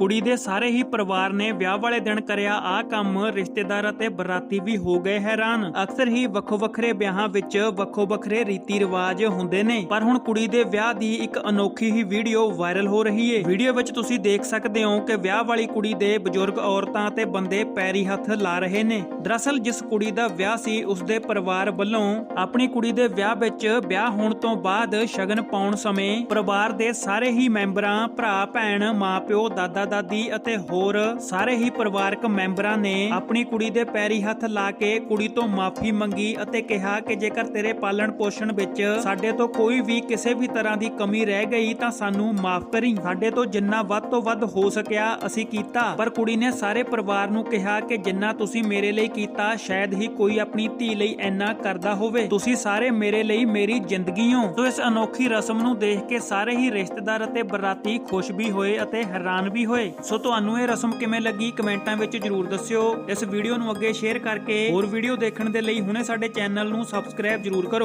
ਕੁੜੀ ਦੇ ਸਾਰੇ ਹੀ ਪਰਿਵਾਰ ਨੇ ਵਿਆਹ ਵਾਲੇ ਦਿਨ ਕਰਿਆ ਆ ਕੰਮ। ਰਿਸ਼ਤੇਦਾਰ ਅਤੇ ਬਰਾਤੀ ਵੀ ਹੋ ਗਏ ਹੈਰਾਨ। ਅਕਸਰ ਹੀ ਵੱਖੋ ਵੱਖਰੇ ਵਿਆਹਾਂ ਵਿੱਚ ਵੱਖੋ ਵੱਖਰੇ ਰੀਤੀ ਰਿਵਾਜ ਹੁੰਦੇ ਨੇ। ਪਰ ਹੁਣ ਕੁੜੀ ਦੇ ਵਿਆਹ ਦੀ ਇੱਕ ਅਨੋਖੀ ਹੀ ਵੀਡੀਓ ਵਾਇਰਲ ਹੋ ਰਹੀ ਏ। ਵੀਡੀਓ ਵਿੱਚ ਤੁਸੀਂ ਦੇਖ ਸਕਦੇ ਹੋ ਕਿ ਵਿਆਹ ਵਾਲੀ ਕੁੜੀ ਦੇ ਬਜ਼ੁਰਗ ਔਰਤਾਂ ਅਤੇ ਬੰਦੇ ਪੈਰੀ ਹੱਥ ਲਾ ਰਹੇ ਨੇ। ਦਰਅਸਲ ਜਿਸ ਕੁੜੀ ਦਾ ਵਿਆਹ ਸੀ, ਉਸ ਦੇ ਪਰਿਵਾਰ ਵੱਲੋਂ ਆਪਣੀ ਕੁੜੀ ਦੇ ਵਿਆਹ ਵਿੱਚ ਵਿਆਹ ਹੋਣ ਤੋਂ ਬਾਅਦ ਸ਼ਗਨ ਪਾਉਣ ਸਮੇਂ ਪਰਿਵਾਰ ਦੇ ਸਾਰੇ ਹੀ ਮੈਂਬਰਾਂ, ਭਰਾ, ਭੈਣ ਮਾਪਿਓ ਦਾਦਾ ਦਾਦੀ ਅਤੇ ਹੋਰ ਸਾਰੇ ਹੀ ਪਰਿਵਾਰਕ ਮੈਂਬਰਾਂ ਨੇ ਆਪਣੀ ਕੁੜੀ ਦੇ ਪੈਰੀ ਹੱਥ ਲਾ ਕੇ ਕੁੜੀ ਤੋਂ ਮਾਫੀ ਮੰਗੀ ਅਤੇ ਕਿਹਾ ਕਿ ਜੇਕਰ ਤੇਰੇ ਪਾਲਣ ਪੋਸ਼ਣ ਵਿੱਚ ਸਾਡੇ ਤੋਂ ਕੋਈ ਵੀ ਕਿਸੇ ਵੀ ਤਰ੍ਹਾਂ ਦੀ ਕਮੀ ਰਹਿ ਗਈ ਤਾਂ ਸਾਨੂੰ ਮਾਫ ਕਰੀ। ਸਾਡੇ ਤੋਂ ਜਿੰਨਾ ਵੱਧ ਤੋਂ ਵੱਧ ਹੋ ਸਕਿਆ ਅਸੀਂ ਕੀਤਾ, ਪਰ ਕੁੜੀ ਨੇ ਸਾਰੇ ਪਰਿਵਾਰ ਨੂੰ ਕਿਹਾ ਕਿ ਜਿੰਨਾ ਤੁਸੀਂ ਮੇਰੇ ਲਈ ਕੀਤਾ, ਸ਼ਾਇਦ ਹੀ ਕੋਈ ਆਪਣੀ ਧੀ ਲਈ ਇੰਨਾ ਕਰਦਾ ਹੋਵੇ। ਤੁਸੀਂ ਸਾਰੇ ਮੇਰੇ ਲਈ ਮੇਰੀ ਜ਼ਿੰਦਗੀ ਹੋ। ਸੋ ਇਸ ਅਨੋਖੀ ਰਸਮ ਨੂੰ ਦੇਖ ਕੇ ਸਾਰੇ ਹੀ ਰਿਸ਼ਤੇਦਾਰ ਅਤੇ ਬਰਾਤੀ ਖੁਸ਼ ਵੀ ਹੋਏ ਅਤੇ ਹੈਰਾਨ ਵੀ ਹੋਏ। ਸੋ ਤੁਹਾਨੂੰ ਇਹ ਰਸਮ ਕਿਵੇਂ ਲੱਗੀ ਕਮੈਂਟਾਂ ਵਿੱਚ ਜਰੂਰ ਦੱਸਿਓ। ਇਸ ਵੀਡੀਓ ਨੂੰ ਅੱਗੇ ਸ਼ੇਅਰ ਕਰਕੇ ਹੋਰ ਵੀਡੀਓ ਦੇਖਣ ਦੇ ਲਈ ਹੁਣੇ ਸਾਡੇ ਚੈਨਲ ਨੂੰ ਸਬਸਕ੍ਰਾਈਬ ਜਰੂਰ ਕਰੋ।